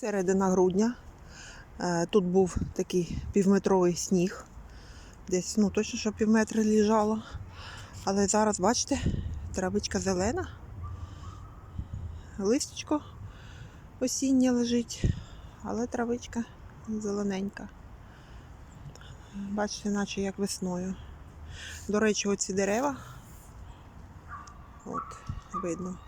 Середина грудня. Е, Тут був такий півметровий сніг. Десь, ну точно, що півметра лежало. Але зараз, бачите, травичка зелена. Листочко осіннє лежить, але травичка зелененька. Бачите, наче як весною. До речі, оці дерева. От, видно.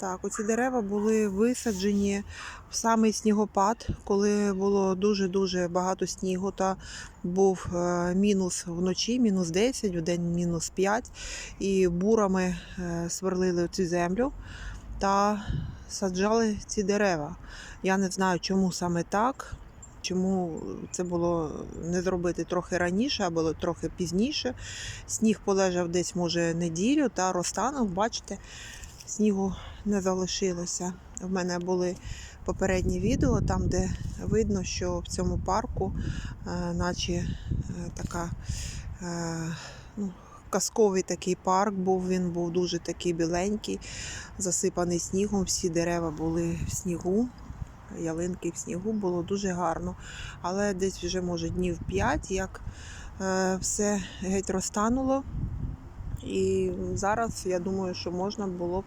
Так, оці дерева були висаджені в самий снігопад, коли було дуже-дуже багато снігу, та був е, мінус вночі, мінус 10, в день мінус 5, і бурами е, сверлили цю землю та саджали ці дерева. Я не знаю, чому саме так. Чому це було не зробити трохи раніше або трохи пізніше. Сніг полежав десь, може, неділю та розтанув, бачите, снігу не залишилося. В мене були попередні відео, там, де видно, що в цьому парку, е, наче е, така е, ну, казковий такий парк був. Він був дуже такий біленький, засипаний снігом. Всі дерева були в снігу. Ялинки в снігу було дуже гарно. Але десь вже, може, днів 5, як все геть розтануло. І зараз я думаю, що можна було б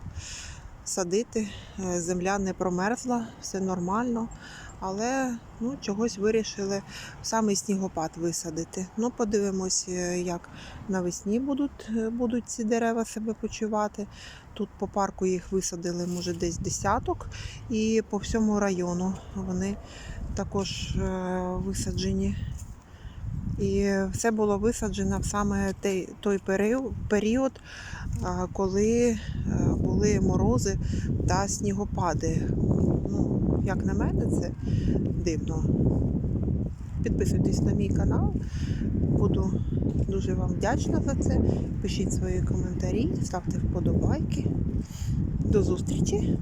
садити. Е, Земля не промерзла, все нормально. Але ну, чогось вирішили в самий снігопад висадити. Ну, подивимось, е, як навесні будуть, е, будуть ці дерева себе почувати. Тут по парку їх висадили, може, десь десяток, і по всьому району вони також висаджені. І все було висаджено в саме той, період, коли е, були морози та снігопади. Ну, як на мене, це дивно. Підписуйтесь на мій канал. Буду дуже вам вдячна за це. Пишіть свої коментарі, ставте вподобайки. До зустрічі!